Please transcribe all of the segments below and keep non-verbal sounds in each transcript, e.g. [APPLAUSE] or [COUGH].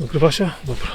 Nagrywa się? Dobra.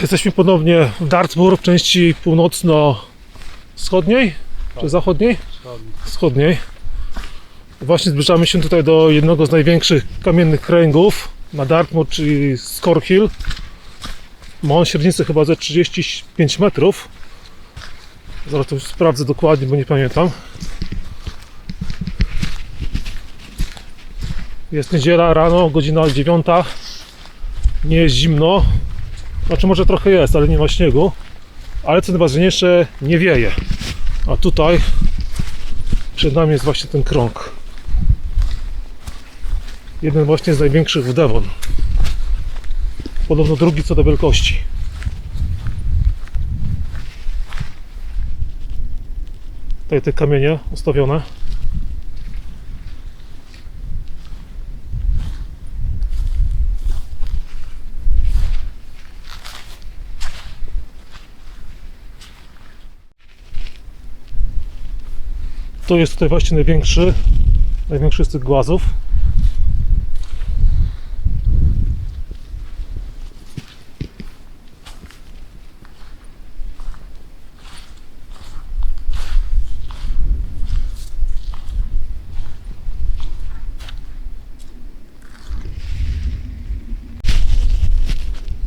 Jesteśmy ponownie w Dartmoor w części północno-wschodniej czy zachodniej? Wschodniej. Właśnie zbliżamy się tutaj do jednego z największych kamiennych kręgów na Dartmoor, czyli Scorhill. Ma on średnicę chyba ze 35 metrów. Zaraz to sprawdzę dokładnie, bo nie pamiętam. Jest niedziela rano, godzina 9. Nie jest zimno. Znaczy może trochę jest, ale nie ma śniegu. Ale co najważniejsze, nie wieje. A tutaj przed nami jest właśnie ten krąg. Jeden właśnie z największych w Devon. Podobno drugi co do wielkości. Tutaj te kamienie ustawione. To jest tutaj właśnie największy, największy z tych głazów.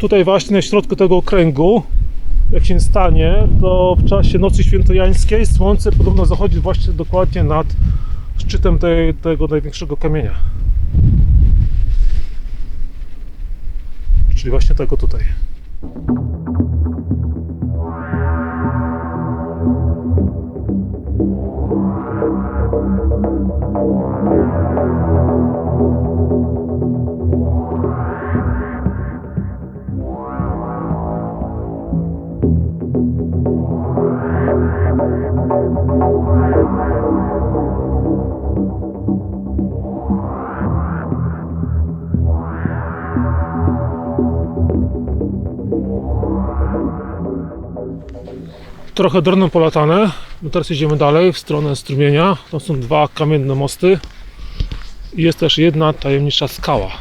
Tutaj właśnie na środku tego okręgu jak się stanie, to w czasie nocy świętojańskiej słońce podobno zachodzi właśnie dokładnie nad szczytem tej, tego największego kamienia. Czyli właśnie tego tutaj. Trochę dronem polatane. No teraz idziemy dalej w stronę strumienia. To są dwa kamienne mosty. I jest też jedna tajemnicza skała.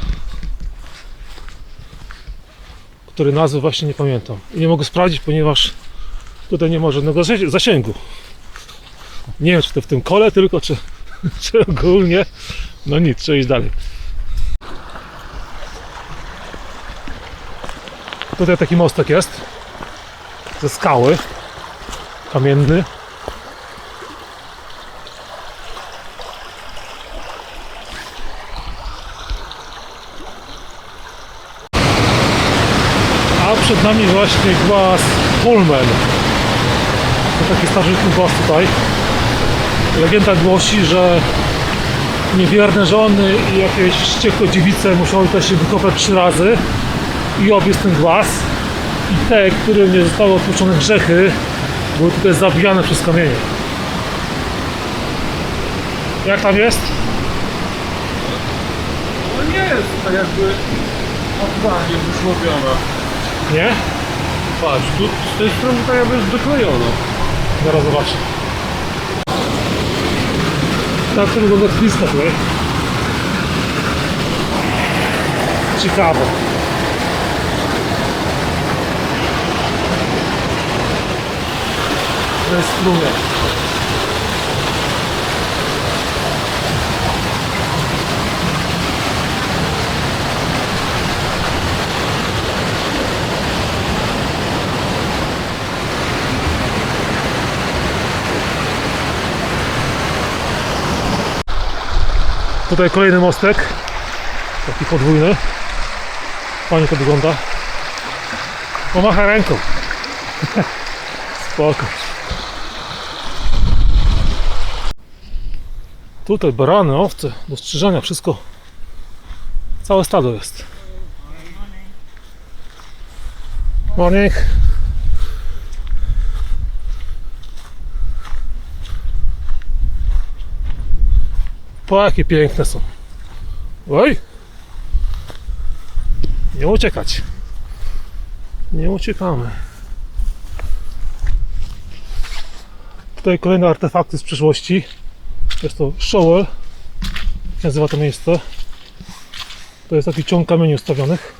Której nazwy właśnie nie pamiętam. I nie mogę sprawdzić, ponieważ tutaj nie ma żadnego zasi- zasięgu. Nie wiem, czy to w tym kole tylko, czy, [LAUGHS] czy ogólnie. No nic, trzeba iść dalej. Tutaj taki mostek jest. Ze skały kamienny. A przed nami właśnie głaz Holmen. To taki starożytny głaz tutaj. Legenda głosi, że niewierne żony i jakieś wściekłe dziewice musiały też się wykopać trzy razy i obiec ten głaz. I te, którym nie zostały odpuszczone grzechy, były tutaj zabijane przez kamienie. Jak tam jest? No nie jest tak jakby aktualnie wyszłopiona. Nie? Patrz, tu z tej strony tak jakby jest doklejona. Zaraz zobaczę. Tak to wygląda tutaj. Ciekawe. To jest strumień. Tutaj kolejny mostek. Taki podwójny. Fajnie to wygląda. Pomacha ręką. [LAUGHS] Spoko. Tutaj barany, owce, do strzyżenia, wszystko. Całe stado jest. Morning. Po jakie piękne są. Oj! Nie uciekać. Nie uciekamy. Tutaj kolejne artefakty z przeszłości. Jest to Showell, się nazywa to miejsce. To jest taki ciąg kamieni ustawionych.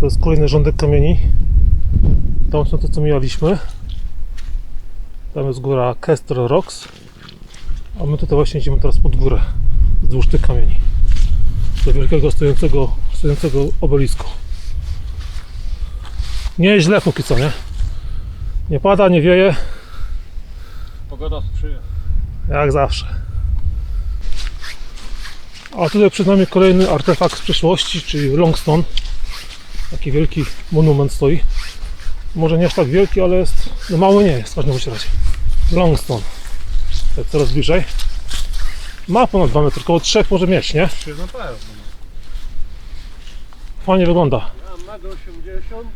To jest kolejny rządek kamieni. Tam są to, co mijaliśmy. Tam jest góra Kester Rocks. A my tutaj właśnie idziemy teraz pod górę. Wzdłuż tych kamieni. Do wielkiego stojącego, stojącego obelisku. Nie jest źle póki co, nie? Nie pada, nie wieje. Pogoda sprzyja. Jak zawsze. A tutaj przed nami kolejny artefakt z przeszłości, czyli Longstone. Taki wielki monument stoi. Może nie aż tak wielki, ale jest. No mały nie jest w każdym razie. Longstone. Tak coraz bliżej. Ma ponad 2 metry, około 3 może mieć, nie? Czy na pewno. Fajnie wygląda. Ja metr 80.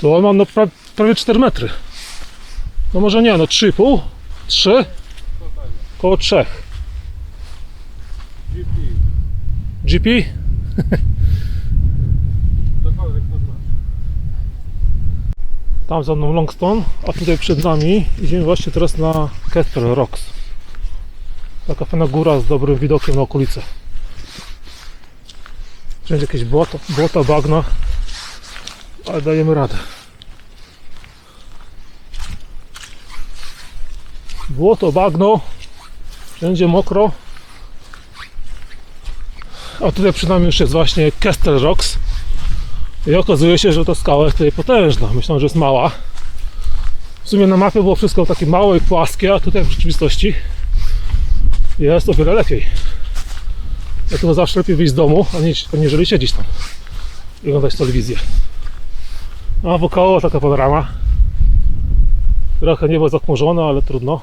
To on ma no pra, prawie 4 metry. No może nie, no 3,5? 3? Co tego? Około 3. GP. GP? Cokolwiek to znaczy. Tam za mną Longstone, a tutaj przed nami idziemy właśnie teraz na Kestrel Rocks. Taka fajna góra z dobrym widokiem na okolice. Wszędzie jakieś błota, błota bagna, ale dajemy radę. Błoto, bagno, wszędzie mokro. A tutaj przed nami już jest właśnie Kestrel Rocks. I okazuje się, że ta skała jest tutaj potężna. Myślałem, że jest mała. W sumie na mapie było wszystko takie małe i płaskie, a tutaj w rzeczywistości jest o wiele lepiej. Dlatego zawsze lepiej wyjść z domu, aniż- aniżeli siedzieć tam i oglądać telewizję. A wokoło taka panorama. Trochę niebo zachmurzone, ale trudno.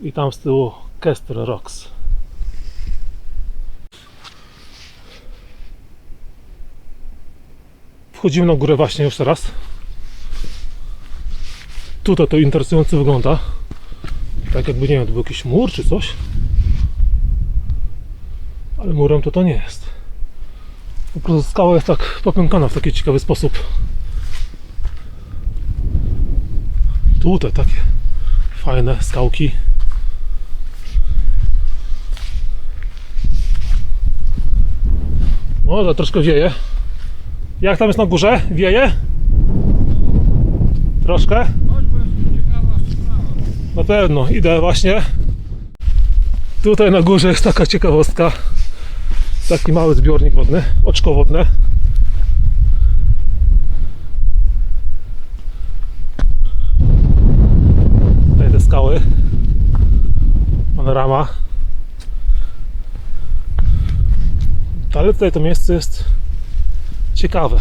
I tam z tyłu Kester Rocks. Wchodzimy na górę właśnie już teraz. Tutaj to interesująco wygląda. Tak jakby, nie wiem, to był jakiś mur czy coś. Ale murem to to nie jest. Po prostu skała jest tak popękana w taki ciekawy sposób. Tutaj takie fajne skałki. Może troszkę wieje. Jak tam jest na górze? Wieje? Troszkę? Na pewno, idę właśnie. Tutaj na górze jest taka ciekawostka. Taki mały zbiornik wodny, oczko wodne. Tutaj te skały. Panorama. Ale tutaj to miejsce jest ciekawe.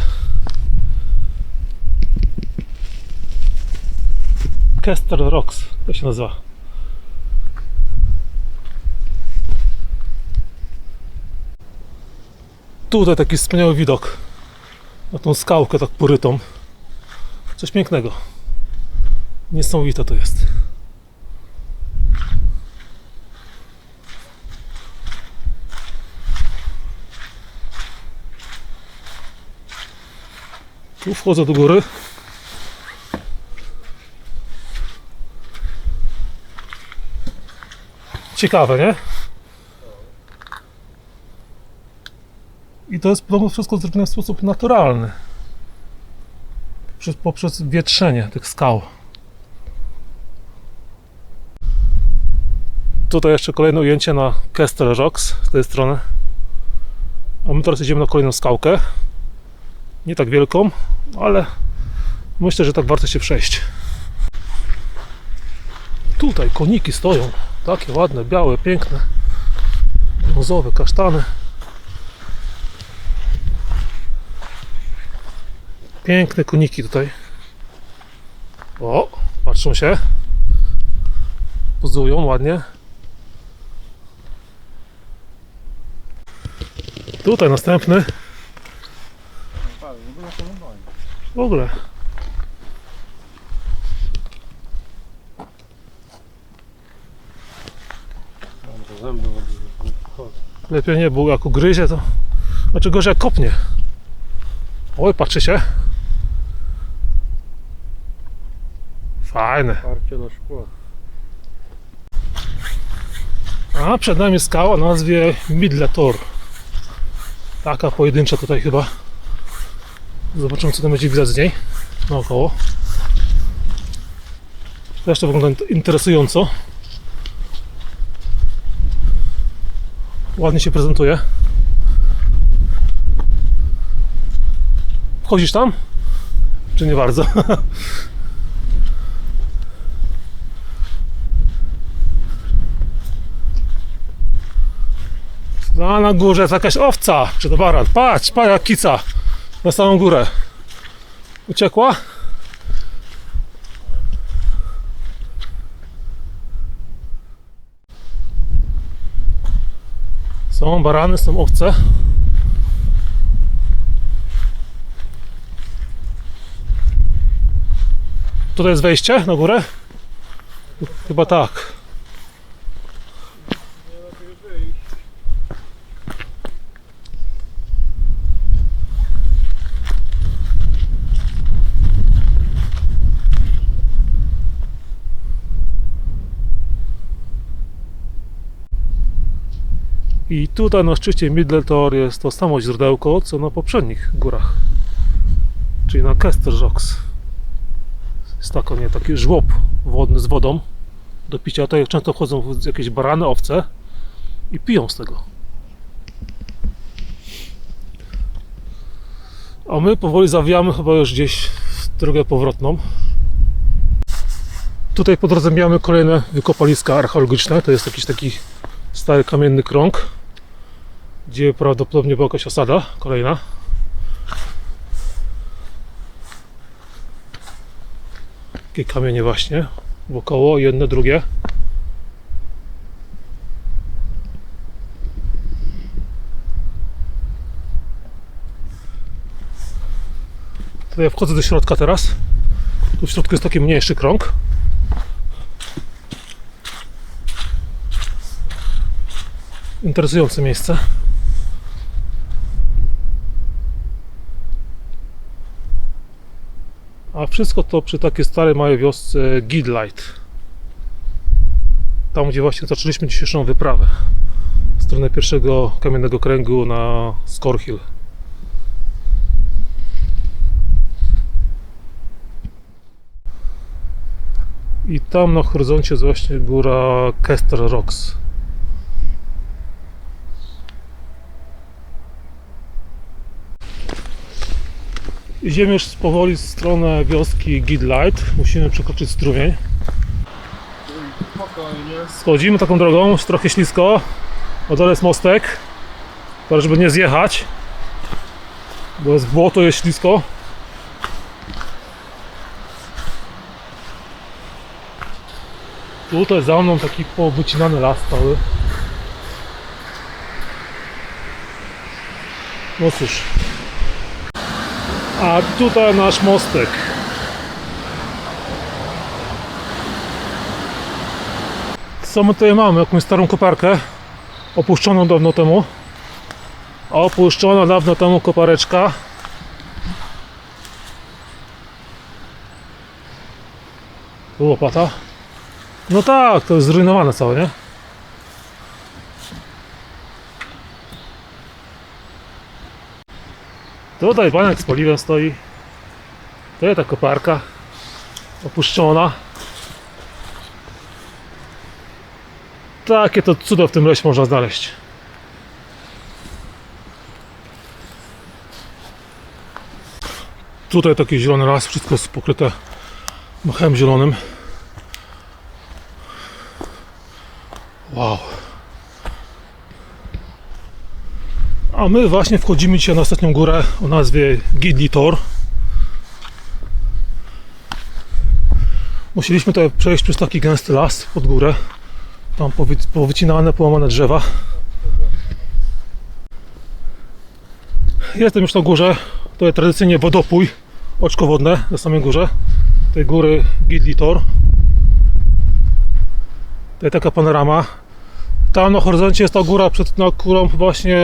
Kester Rocks to się nazywa. Tutaj taki wspaniały widok na tą skałkę tak porytą. Coś pięknego. Niesamowite to jest. Tu wchodzę do góry. Ciekawe, nie? I to jest podobno wszystko zrobione w sposób naturalny. Poprzez, poprzez wietrzenie tych skał. Tutaj jeszcze kolejne ujęcie na Kester Rocks z tej strony. A my teraz idziemy na kolejną skałkę. Nie tak wielką, ale myślę, że tak warto się przejść. Tutaj koniki stoją. Takie ładne, białe, piękne. Brązowe, kasztany. Piękne koniki tutaj. O, patrzą się. Pozują ładnie. Tutaj następny. Patrz, w ogóle to nie W ogóle. Lepiej nie, bo jak ugryzie to... Znaczy gorzej jak kopnie. Oj, patrzycie. Fajne. Parcie na szkło. A przed nami skała o nazwie Midle Tor. Taka pojedyncza tutaj chyba. Zobaczymy co tam będzie widać z niej. Naokoło. To wygląda interesująco. Ładnie się prezentuje. Wchodzisz tam? Czy nie bardzo? [LAUGHS] A na górze jest jakaś owca, czy to baran. Patrz, patrz kica na samą górę. Uciekła? Są barany, są owce. Tutaj jest wejście na górę? Chyba tak. I tutaj na szczycie Midletor jest to samo źródełko, co na poprzednich górach. Czyli na Kester Rocks. Jest taki, nie, taki żłob wodny z wodą do picia. Tutaj często wchodzą jakieś barany, owce i piją z tego. A my powoli zawijamy chyba już gdzieś w drogę powrotną. Tutaj po drodze mijamy kolejne wykopaliska archeologiczne. To jest jakiś taki stary kamienny krąg, gdzie prawdopodobnie była jakaś osada kolejna. Takie kamienie właśnie, wokoło, jedne, drugie. Ja wchodzę do środka teraz. Tu w środku jest taki mniejszy krąg. interesujące miejsce. Wszystko to przy takiej starej małej wiosce Gidlight. Tam, gdzie właśnie zaczęliśmy dzisiejszą wyprawę. W stronę pierwszego kamiennego kręgu na Skorhill. I tam na horyzoncie jest właśnie góra Kester Rocks. Idziemy już powoli w stronę wioski Gidlight. Musimy przekroczyć strumień. Schodzimy taką drogą, jest trochę ślisko. Na dole jest mostek. Teraz, żeby nie zjechać. Bo jest błoto, jest ślisko. Tutaj za mną taki powycinany las cały. No cóż. A tutaj nasz mostek. Co my tutaj mamy? Jakąś starą koparkę opuszczoną dawno temu. Opuszczona dawno temu kopareczka. Łopata. No tak, to jest zrujnowane całe, nie? Tutaj banek z paliwem stoi. To jest ta koparka opuszczona. Takie to cudo w tym lesie można znaleźć. Tutaj taki zielony las, wszystko jest pokryte mchem zielonym. Wow. A my właśnie wchodzimy dzisiaj na ostatnią górę o nazwie Gidli Tor. Musieliśmy tutaj przejść przez taki gęsty las pod górę. Tam powy- powycinane, połamane drzewa. Jestem już na górze. To jest tradycyjnie wodopój. Oczko wodne na samej górze. Tej góry Gidli Tor. Tutaj taka panorama. Tam na horyzoncie jest ta góra, przed na którą właśnie,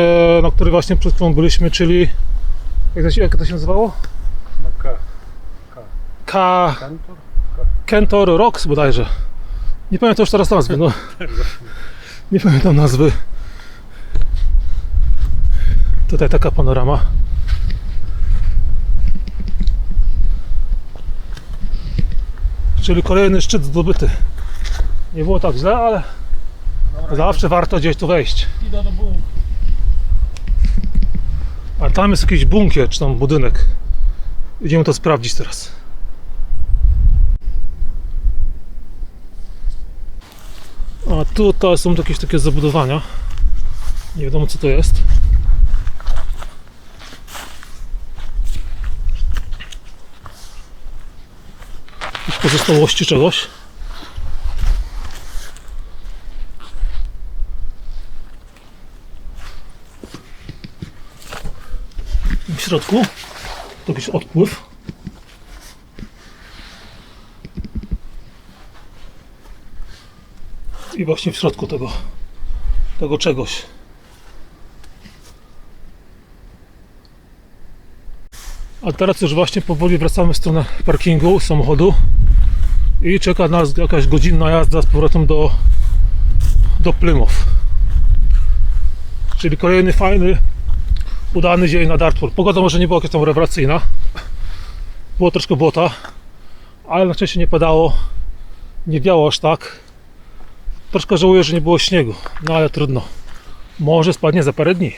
na której właśnie przed chwilą byliśmy, czyli jak to się, jak to się nazywało? K. Ka... Kantor? Kentor Rocks bodajże. Nie pamiętam już teraz nazwy, no. [LAUGHS] Nie pamiętam nazwy. Tutaj taka panorama. Czyli kolejny szczyt zdobyty. Nie było tak źle, ale zawsze warto gdzieś tu wejść. Idę do bunku. Tam jest jakiś bunkier, czy tam budynek. Idziemy to sprawdzić teraz. A tutaj są jakieś takie zabudowania. Nie wiadomo co to jest. Jakieś pozostałości czegoś. Środku to jakiś odpływ. I właśnie w środku tego, tego czegoś. A teraz już właśnie powoli wracamy w stronę parkingu samochodu i czeka nas jakaś godzinna jazda z powrotem do, do Plymouth. Czyli kolejny fajny udany dzień na Dartford. Pogoda może nie była jakaś tam rewelacyjna. Było troszkę błota, ale na szczęście nie padało. Nie biało aż tak. Troszkę żałuję, że nie było śniegu, no ale trudno. Może spadnie za parę dni.